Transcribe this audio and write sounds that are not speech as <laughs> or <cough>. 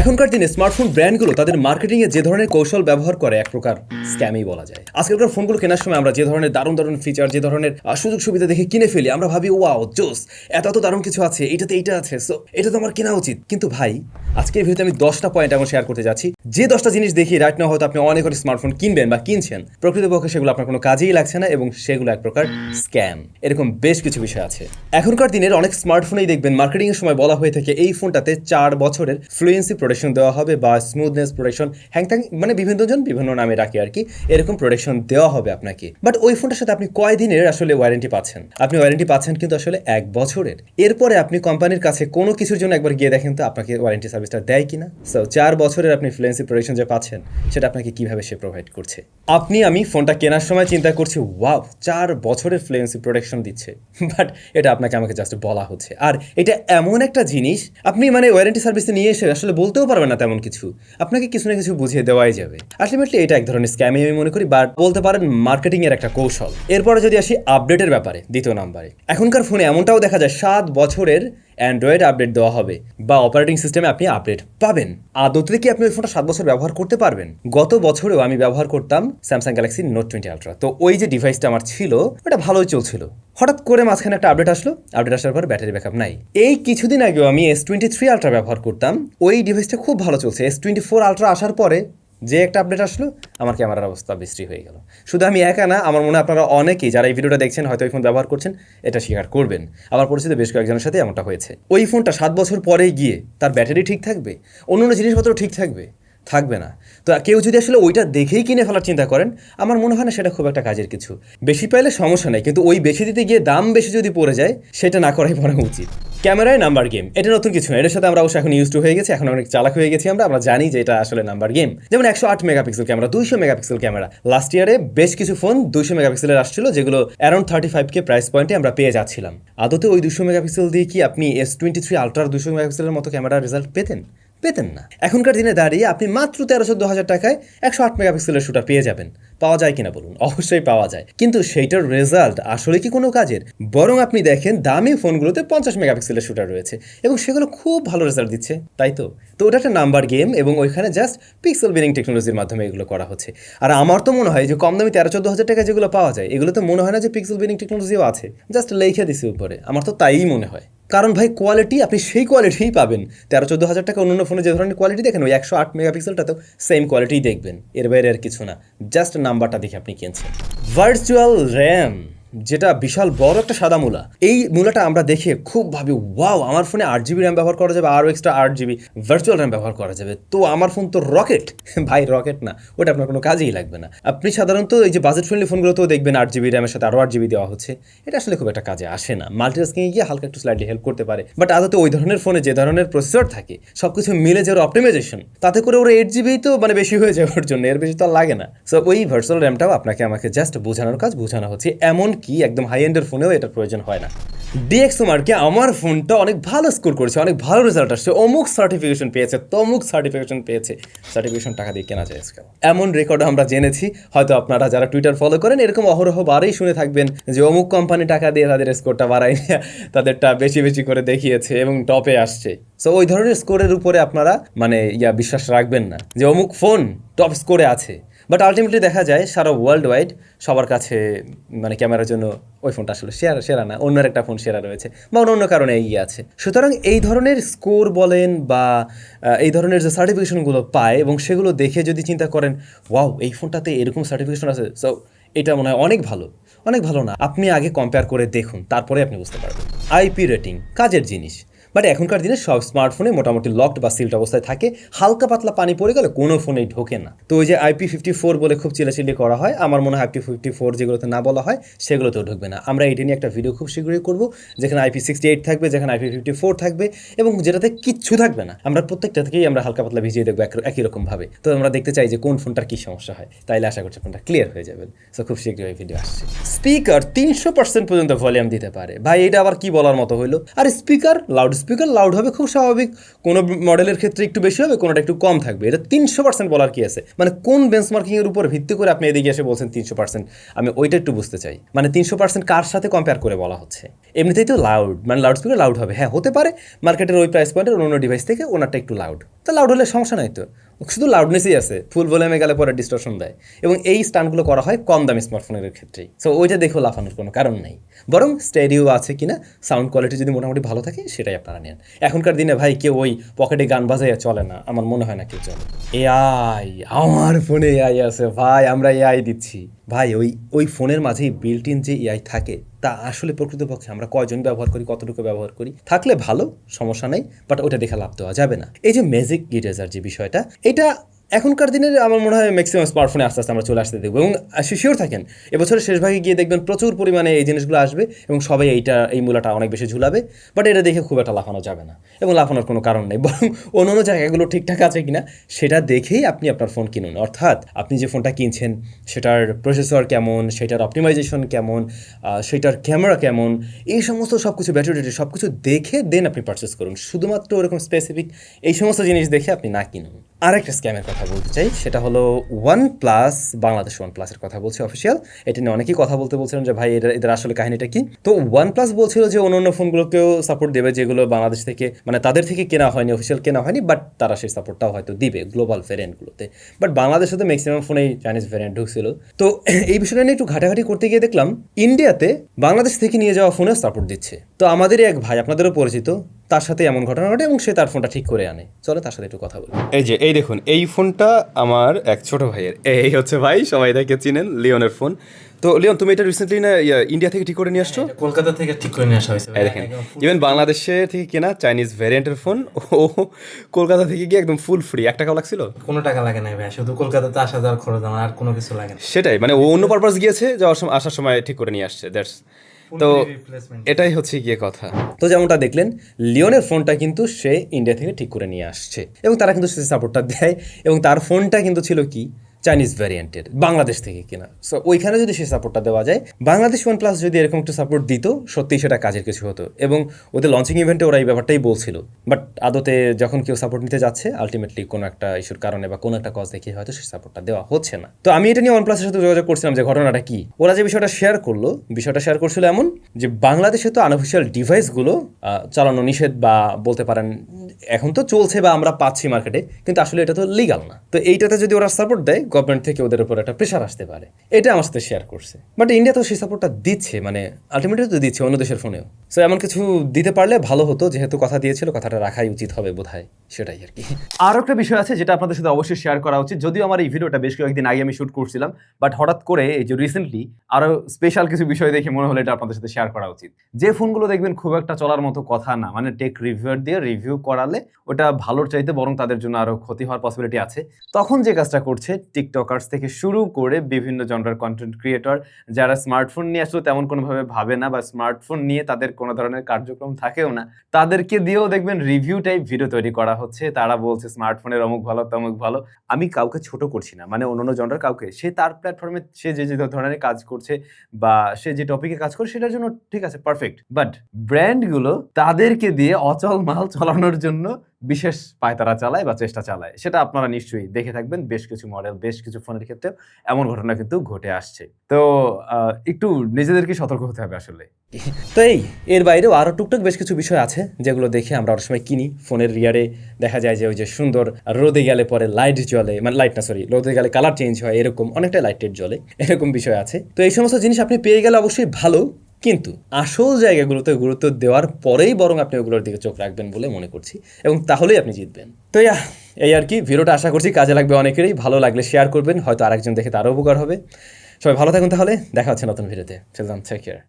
এখনকার দিনে স্মার্টফোন ব্র্যান্ডগুলো তাদের মার্কেটিং এ যে ধরনের কৌশল ব্যবহার করে এক প্রকার স্ক্যামই বলা যায়। আজকালকার ফোনগুলো কেনার সময় আমরা যে ধরনের দারুণ দারুণ ফিচার যে ধরনের সুযোগ সুবিধা দেখে কিনে ফেলি, আমরা ভাবি, ওয়াও, জোস, এত এত দারুণ কিছু আছে, এটাতে এইটা আছে। সো এটা তো আমার কেনা উচিত। কিন্তু ভাই, আজকের ভিডিওতে আমি দশটা পয়েন্ট এখন শেয়ার করতে যাচ্ছি। যে দশটা জিনিস দেখি রাইট না হয়তো আপনি অনেক অনেক স্মার্টফোন কিনবেন বা কিনছেন, প্রকৃতপক্ষে সেগুলো আপনার কোনো কাজেই লাগছে না এবং সেগুলো এক প্রকার স্ক্যাম এরকম বেশ কিছু বিষয় আছে। এখনকার দিনের অনেক স্মার্টফোনেই দেখবেন মার্কেটিং এর সময় বলা হয়ে থাকে, এই ফোনটাতে চার বছরের ফ্লুয়েন্সি প্রোটেকশন দেওয়া হবে বা স্মুথনেস প্রোটেকশন হ্যাংট্যাং মানে বিভিন্ন জন বিভিন্ন নামে রাখে আর কি, এরকম প্রোটেকশন দেওয়া হবে আপনাকে। বাট ওই ফোনটার সাথে আপনি কয় দিনের আসলে ওয়ারেন্টি পাচ্ছেন? আপনি ওয়ারেন্টি পাচ্ছেন কিন্তু আসলে এক বছরের। এরপরে আপনি কোম্পানির কাছে কোনো কিছুর জন্য একবার গিয়ে দেখেন তো আপনাকে ওয়ারেন্টি সার্ভিসটা দেয় কিনা। সো চার বছরের আপনি ফ্লুয়েন্সি প্রোটেকশন যে পাচ্ছেন, সেটা আপনাকে কীভাবে সে প্রোভাইড করছে? আপনি, আমি ফোনটা কেনার সময় চিন্তা করছি ওয়াও চার বছরের ফ্লুয়েন্সি প্রোটেকশন দিচ্ছে। <laughs> বাট এটা আপনাকে আমাকে জাস্ট বলা হচ্ছে। আর এটা এমন একটা জিনিস, আপনি মানে ওয়ারেন্টি সার্ভিসে নিয়ে এসে আসলে বলতেও পারবে না তেমন কিছু। আপনাকে কিছু না কিছু বুঝিয়ে দেওয়াই যাবে। আলটিমেটলি এটা এক ধরনের স্ক্যামই আমি মনে করি বাট বলতে পারেন মার্কেটিংয়ের একটা কৌশল। এরপরে যদি আসি আপডেটের ব্যাপারে, দ্বিতীয় নাম্বারে। এখনকার ফোনে এমনটাও দেখা যায়, সাত বছরের অ্যান্ড্রয়েড আপডেট দেওয়া হবে বা অপারেটিং সিস্টেমে আপনি আপডেট পাবেন। আদতে কি আপনি ওই ফোনটা সাত বছর ব্যবহার করতে পারবেন? গত বছরেও আমি ব্যবহার করতাম Samsung Galaxy Note twenty Ultra তো ওই যে ডিভাইসটা আমার ছিল, ওটা ভালোই চলছিল। হঠাৎ করে মাঝখানে একটা আপডেট আসলো। আপডেট আসার পর ব্যাটারি ব্যাকআপ নাই। এই কিছুদিন আগেও আমি এস টোয়েন্টি থ্রি আলট্রা ব্যবহার করতাম। ওই ডিভাইসটা খুব ভালো চলছে। এস টোয়েন্টি ফোর আলট্রা আসার পরে যে একটা আপডেট আসলো, আমার ক্যামেরার অবস্থা বিশ্রী হয়ে গেল। শুধু আমি একা না, আমার মনে আপনারা অনেকেই যারা এই ভিডিওটা দেখছেন, হয়তো এই ফোন ব্যবহার করছেন, এটা স্বীকার করবেন। আমার পরিচিত বেশ কয়েকজনের সাথে এমনটা হয়েছে। ওই ফোনটা সাত বছর পরে গিয়ে তার ব্যাটারি ঠিক থাকবে? অন্য অন্য জিনিসপত্র ঠিক থাকবে? থাকবে না। তো কেউ যদি আসলে ওইটা দেখেই কিনে ফেলার চিন্তা করেন, আমার মনে হয় না সেটা খুব একটা কাজের কিছু। বেশি পাইলে সমস্যা নেই, কিন্তু ওই বেশি দিতে গিয়ে দাম বেশি যদি পড়ে যায়, সেটা না করাই বরং উচিত। ক্যামেরায় নাম্বার গেম। এটা নতুন কিছু না, এটার সাথে আমরা অবশ্য এখন ইউজ টু হয়ে গেছি, এখন অনেক চালাক হয়ে গেছি আমরা আমরা জানি যে এটা আসলে নাম্বার গেম। যেমন একশো আট মেগাপিক্সেল ক্যামেরা, দুইশো মেগাপিক্সেল ক্যামেরা। লাস্ট ইয়ারে বেশ কিছু ফোন দুইশো মেগাপিক্সেলের আসছিল, যেগুলো around thirty five K price পয়েন্টে আমরা পেয়ে যাচ্ছিলাম। আদতে ওই দুশো মেগাপিক্সেল দিয়ে কি আপনি এস টোয়েন্টি থ্রি আলট্রার দুশো মেগাপিক্সেলের মতো ক্যামেরা রেজাল্ট পেতেন? পেতেন না। এখনকার দিনে দাঁড়িয়ে আপনি মাত্র তেরো চোদ্দ হাজার টাকায় একশো আট মেগাপিক্সেলের শুটার পেয়ে যাবেন। পাওয়া যায় কিনা বলুন? অবশ্যই পাওয়া যায়। কিন্তু সেইটার রেজাল্ট আসলে কি কোনো কাজের? বরং আপনি দেখেন দামি ফোনগুলোতে পঞ্চাশ মেগাপিক্সেলের শুটার রয়েছে এবং সেগুলো খুব ভালো রেজাল্ট দিচ্ছে। তাই তো? তো ওটা একটা নাম্বার গেম এবং ওইখানে জাস্ট পিক্সেল বিনিং টেকনোলজির মাধ্যমে এগুলো করা হচ্ছে। আর আমার তো মনে হয় যে কম দামি তেরো চোদ্দ হাজার টাকা যেগুলো পাওয়া যায় এগুলো তো মনে হয় না যে পিক্সেল বিনিং টেকনোলজিও আছে। জাস্ট লেখে দিছে উপরে। আমার তো তাই মনে হয়। কারণ ভাই কোয়ালিটি আপনি সেই কোয়ালিটিই পাবেন। তেরো চোদ্দ হাজার টাকা অন্য ফোনে যে ধরনের কোয়ালিটি দেখেন, ওই একশো আট মেগাপিক্সেলটাতেও সেম কোয়ালিটিই দেখবেন। এর বাইরে আর কিছু না। জাস্ট নাম্বারটা দেখে আপনি কিনছেন। ভার্চুয়াল র্যাম যেটা বিশাল বড় একটা সাদা মূলা। এই মূলাটা আমরা দেখে খুব ভাবি, ওয়াও, আমার ফোনে আট জিবি র্যাম ব্যবহার করা যাবে, আরও এক্সট্রা আট জিবি ভার্চুয়াল র্যাম ব্যবহার করা যাবে। তো আমার ফোন তো রকেট <laughs> ভাই রকেট না, ওটা আপনার কোনো কাজেই লাগবে না। আপনি সাধারণত এই যে বাজেট ফ্রেন্ডলি ফোনগুলোতেও দেখবেন আট জিবি র্যামের সাথে আরও আট জিবি দেওয়া হচ্ছে, এটা আসলে খুব একটা কাজে আসে না। মাল্টিটাস্কিংয়ে গিয়ে হালকা একটু স্লাইডলি হেল্প করতে পারে। বাট আদতে ওই ধরনের ফোনে যে ধরনের প্রসেসর থাকে সব কিছু মিলে যে অপটিমাইজেশন তাতে করে ওরা এইট জিবি তো মানে বেশি হয়ে যায় ওর জন্য, এর বেশি তো আর লাগে না। সো ওই ভার্চুয়াল র্যামটাও আপনাকে আমাকে জাস্ট বোঝানোর কাজ বোঝানো হচ্ছে এমন কি, একদম হাই এন্ডের ফোনেও এটার প্রয়োজন হয় না। ডিএক্সও মার্কে আমার ফোনটা অনেক ভালো স্কোর করেছে, অনেক ভালো রেজাল্ট আসছে। অমুক সার্টিফিকেশন পেয়েছে, তমুক সার্টিফিকেশন পেয়েছে। সার্টিফিকেশন টাকা দিয়ে কেনা যায় আজকাল। এমন রেকর্ড আমরা জেনেছি, হয়তো আপনারা যারা টুইটার ফলো করেন, এরকম অহরহ বারেই শুনে থাকবেন যে অমুক কোম্পানি টাকা দিয়ে তাদের স্কোরটা বাড়ায় তাদেরটা বেশি বেশি করে দেখিয়েছে এবং টপে আসছে। সো ওই ধরনের স্কোরের উপরে আপনারা মানে ইয়া, বিশ্বাস রাখবেন না যে অমুক ফোন টপ স্কোরে আছে। বাট আলটিমেটলি দেখা যায় সারা ওয়ার্ল্ড ওয়াইড সবার কাছে মানে ক্যামেরার জন্য ওই ফোনটা আসলে সেরা সেরা না অন্য একটা ফোন সেরা রয়েছে বা অন্য অন্য কারণে এগিয়ে আছে। সুতরাং এই ধরনের স্কোর বলেন বা এই ধরনের যে সার্টিফিকেশনগুলো পায় এবং সেগুলো দেখে যদি চিন্তা করেন ওয়াও এই ফোনটাতে এরকম সার্টিফিকেশন আছে। সো এটা মনে হয় অনেক ভালো। অনেক ভালো না। আপনি আগে কম্পেয়ার করে দেখুন, তারপরে আপনি বুঝতে পারবেন। আইপি রেটিং কাজের জিনিস। বাট এখনকার দিনে সব স্মার্টফোনে মোটামুটি লকড বা সিল্ড অবস্থায় থাকে। হালকা পাতলা পানি পড়ে গেলে কোনো ফোনেই ঢোকে না। তো ওই যে আইপি ফিফটি ফোর বলে খুব চিলাচিলি করা হয়, আমার মনে হয় আইপি ফিফটি ফোর যেগুলোতে না বলা হয়, সেগুলোতেও ঢুকবে না। আমরা এটা নিয়ে একটা ভিডিও খুব শীঘ্রই করব, যেখানে আইপি সিক্সটি এইট থাকবে, যেখানে আইপি ফিফটি ফোর থাকবে এবং যেটাতে কিচ্ছু থাকবে না। আমরা প্রত্যেকটা থেকেই আমরা হালকা পাতলা ভিজিয়ে দেখব এক- একই রকমভাবে। তো আমরা দেখতে চাই যে কোন ফোনটার কী সমস্যা হয়। তাইলে আশা করছি ফোনটা ক্লিয়ার হয়ে যাবেন সো খুব শীঘ্রই এই ভিডিও আসছে। স্পিকার তিনশো পার্সেন্ট পর্যন্ত ভলিউম দিতে পারে। ভাই, এটা আবার কি বলার মতো হইল? আর স্পিকার লাউড স্পিকার লাউড হবে খুব স্বাভাবিক। কোনো মডেলের ক্ষেত্রে একটু বেশি হবে, কোনোটা একটু কম থাকবে। এটা তিনশো পার্সেন্ট বলার কি আছে? মানে কোন বেঞ্চমার্কিংয়ের উপর ভিত্তি করে আপনি এদিকে এসে বলছেন তিনশো পার্সেন্ট আমি ওইটা একটু বুঝতে চাই। মানে তিনশো পার্সেন্ট কার সাথে কম্পেয়ার করে বলা হচ্ছে? এমনিতেই তো লাউড মানে লাউড স্পিকার লাউড হবে। হ্যাঁ হতে পারে। মার্কেটের ওই প্রাইস পয়েন্টের অন্য ডিভাইস থেকে ওনারটা একটু লাউড তো লাউড হলে সমস্যা নাই তো। শুধু লাউডনেসই আছে। ফুল ভলিউমে গেলে পরে ডিস্টর্শন দেয়। এবং এই স্টান্টগুলো করা হয় কম দামি স্মার্টফোনের ক্ষেত্রেই। সো ওইটা দেখেও লাফানোর কোনো কারণ নেই। বরং স্টেডিও আছে কিনা সাউন্ড কোয়ালিটি যদি মোটামুটি ভালো থাকে, সেটাই আপনারা নেন। এখনকার দিনে ভাই কেউ ওই পকেটে গান বাজাইয়া চলে না, আমার মনে হয় না কেউ চলে। এ এআই আমার ফোনে এআই আছে, ভাই আমরা এআই দিচ্ছি। ভাই ওই ওই ফোনের মাঝেই বিল্ট ইন যে এআই থাকে, তা আসলে প্রকৃতপক্ষে আমরা কয়জন ব্যবহার করি, কতটুকু ব্যবহার করি? থাকলে ভালো, সমস্যা নেই বাট ওটা দেখে লাভ দেওয়া যাবে না। এই যে ম্যাজিক ইরেজার যে বিষয়টা, এটা এখনকার দিনের আমার মনে হয় ম্যাক্সিমাম স্মার্টফোনে আস্তে আস্তে আমরা চলে আসতে দেখব এবং শিওর থাকেন, এবছরের শেষ ভাগে গিয়ে দেখবেন প্রচুর পরিমাণে এই জিনিসগুলো আসবে এবং সবাই এইটা, এই মূলাটা অনেক বেশি ঝুলাবে বাট এটা দেখে খুব একটা লাফানো যাবে না এবং লাফানোর কোনো কারণ নেই, বরং অন্য অন্য জায়গাগুলো ঠিকঠাক আছে কিনা সেটা দেখেই আপনি আপনার ফোন কিনুন। অর্থাৎ আপনি যে ফোনটা কিনছেন, সেটার প্রসেসর কেমন, সেটার অপটিমাইজেশন কেমন সেটার ক্যামেরা কেমন, এই সমস্ত সব কিছু ব্যাটারি সব কিছু দেখে দেন আপনি পারচেস করুন। শুধুমাত্র ওরকম স্পেসিফিক এই সমস্ত জিনিস দেখে আপনি না কিনুন। আরেকটা স্ক্যামের কথা বলতে চাই, সেটা হলো ওয়ান প্লাস বাংলাদেশ ওয়ান প্লাসের কথা বলছি অফিসিয়াল এটা নিয়ে অনেকেই কথা বলতে বলছিলেন যে, ভাই, এদের এদের আসলে কাহিনীটা কি? তো ওয়ান প্লাস বলছিল যে অন্য অন্য ফোনগুলোকেও সাপোর্ট দেবে, যেগুলো বাংলাদেশ থেকে মানে তাদের থেকে কেনা হয়নি অফিসিয়াল কেনা হয়নি বাট তারা সেই সাপোর্টটাও হয়তো দিবে গ্লোবাল ভ্যারিয়েন্টগুলোতে বাট বাংলাদেশে তো ম্যাক্সিমাম ফোনেই চাইনিজ ভ্যারিয়েন্ট ঢুকছিল। তো এই বিষয়টা নিয়ে একটু ঘাটাঘাটি করতে গিয়ে দেখলাম ইন্ডিয়াতে বাংলাদেশ থেকে নিয়ে যাওয়া ফোনে সাপোর্ট দিচ্ছে। তো আমাদেরই এক ভাই, আপনাদেরও পরিচিত তার সাথে এমন ঘটনা ঘটে এবং সে তার ফোনটা ঠিক করে আনে। চলে তার সাথে একটু কথা বলি। এই যে এই দেখুন এই ফোনটা আমার এক ছোট ভাইয়ের এই হচ্ছে ভাই সবাই তাকে চিনেন লিওনের ফোন। তো লিওন তুমি এটা রিসেন্টলি না ইন্ডিয়া থেকে ঠিক করে নিয়ে আসছো? কলকাতা থেকে ঠিক করে নিয়ে আসা হয়েছে এই দেখেন ইভেন বাংলাদেশে থেকে কেনা চাইনিজ ভ্যারিয়েন্টের ফোন ও কলকাতা থেকে গিয়ে একদম ফুল ফ্রি এক টাকাও লাগছিল? কোনো টাকা লাগে না ভাই শুধু কলকাতাতে আসা যাওয়ার খরচ আমার আর কোনো কিছু লাগে না। সেটাই মানে ও অন্য পারপাস গিয়েছে যাওয়ার সময় আসার সময় ঠিক করে নিয়ে আসছে দ্যাটস তো এটাই হচ্ছে গিয়ে কথা। তো যেমনটা দেখলেন লিওনের ফোনটা কিন্তু সে ইন্ডিয়া থেকে ঠিক করে নিয়ে আসছে। এবং তারা কিন্তু সে সাপোর্টটা দেয়। এবং তার ফোনটা কিন্তু ছিল কি? চাইনিজ ভ্যারিয়েন্টের বাংলাদেশ থেকে কিনা। সো ওইখানে যদি সে সাপোর্টটা দেওয়া যায়, বাংলাদেশ ওয়ান প্লাস যদি এরকম একটু সাপোর্ট দিত, সত্যিই সেটা কাজের কিছু হতো। এবং ওদের লঞ্চিং ইভেন্টে ওরা এই ব্যাপারটাই বলছিল। বাট আদতে যখন কেউ সাপোর্ট নিতে যাচ্ছে আলটিমেটলি কোনো একটা ইস্যুর কারণে বা কোনো একটা কজ দেখিয়ে হয়তো সেই সাপোর্টটা দেওয়া হচ্ছে না। তো আমি এটা নিয়ে ওয়ান প্লাসের সাথে যোগাযোগ করছিলাম যে ঘটনাটা কি। ওরা যে বিষয়টা শেয়ার করল, বিষয়টা শেয়ার করছিল এমন যে বাংলাদেশে তো আনঅফিসিয়াল ডিভাইসগুলো চালানো নিষেধ বা বলতে পারেন এখন তো চলছে বা আমরা পাচ্ছি মার্কেটে কিন্তু আসলে এটা তো লিগাল না। তো এইটাতে যদি ওরা সাপোর্ট দেয় গভর্নমেন্ট থেকে ওদের উপর একটা প্রেশার আসতে পারে। এটা আমার সাথে শেয়ার করছে। বাট ইন্ডিয়া তো সেই সাপোর্টটা দিচ্ছে মানে আলটিমেটলি তো দিচ্ছে অন্য দেশের ফোনেও সো এমন কিছু দিতে পারলে ভালো হতো, যেহেতু কথা দিয়েছিল, কথাটা রাখাই উচিত হবে বোধহয়। সেটাই আর কি। আরও একটা বিষয় আছে যেটা আপনাদের সাথে অবশ্যই শেয়ার করা উচিত। যদিও আমার এই ভিডিওটা বেশ কয়েকদিন আগে আমি শুট করছিলাম বাট হঠাৎ করে এই যে রিসেন্টলি আরও স্পেশাল কিছু বিষয় দেখে মনে হলো এটা আপনাদের সাথে শেয়ার করা উচিত। যে ফোনগুলো দেখবেন খুব একটা চলার মতো কথা না মানে টেক রিভিউয়ার দিয়ে রিভিউ করালে ওটা ভালোর চাইতে বরং তাদের জন্য আরও ক্ষতি হওয়ার পসিবিলিটি আছে। তখন যে কাজটা করছে টিকটকার্স থেকে শুরু করে বিভিন্ন জনরার কন্টেন্ট ক্রিয়েটর যারা স্মার্টফোন নিয়ে আসলে তেমন কোনোভাবে ভাবে না বা স্মার্টফোন নিয়ে তাদের কোনো ধরনের কার্যক্রম থাকেও না, তাদেরকে দিয়েও দেখবেন রিভিউ টাইপ ভিডিও তৈরি করা হচ্ছে, তারা বলছে স্মার্টফোনের অমুক ভালো, তমুক ভালো। আমি কাউকে ছোট করছি না মানে অন্য জনরার কাউকে। সে তার প্ল্যাটফর্মে সে যে যে ধরনের কাজ করছে বা সে যে টপিকে কাজ করে, সেটার জন্য ঠিক আছে পারফেক্ট বাট ব্র্যান্ডগুলো তাদেরকে দিয়ে অচল মাল চলানোর জন্য বিশেষ পায়তারা চালায় বা চেষ্টা চালায়। সেটা আপনারা নিশ্চয়ই দেখে থাকবেন। বেশ কিছু মডেল বেশ কিছু ফোনের ক্ষেত্রে এমন ঘটনা কিন্তু ঘটে আসছে। তো একটু নিজেদেরকে সতর্ক হতে হবে আসলে। তো এই, এর বাইরেও আরও টুকটাক বেশ কিছু বিষয় আছে, যেগুলো দেখে আমরা অনেক সময় কিনি। ফোনের রিয়ারে দেখা যায় যে ওই যে সুন্দর রোদে গেলে পরে লাইট জ্বলে মানে লাইট না সরি রোদে গেলে কালার চেঞ্জ হয়, এরকম অনেকটা লাইটের জ্বলে, এরকম বিষয় আছে। তো এই সমস্ত জিনিস আপনি পেয়ে গেলে অবশ্যই ভালো। কিন্তু আসল জায়গাগুলোতে গুরুত্ব দেওয়ার পরেই বরং আপনি ওগুলোর দিকে চোখ রাখবেন বলে মনে করছি এবং তাহলেই আপনি জিতবেন। তো ইয়া, এই আর কি, ভিডিওটা আশা করছি কাজে লাগবে অনেকেরই। ভালো লাগলে শেয়ার করবেন, হয়তো আরেকজন দেখে তারও উপকার হবে। সবাই ভালো থাকুন তাহলে, দেখা হচ্ছে নতুন ভিডিওতে চললাম টেক কেয়ার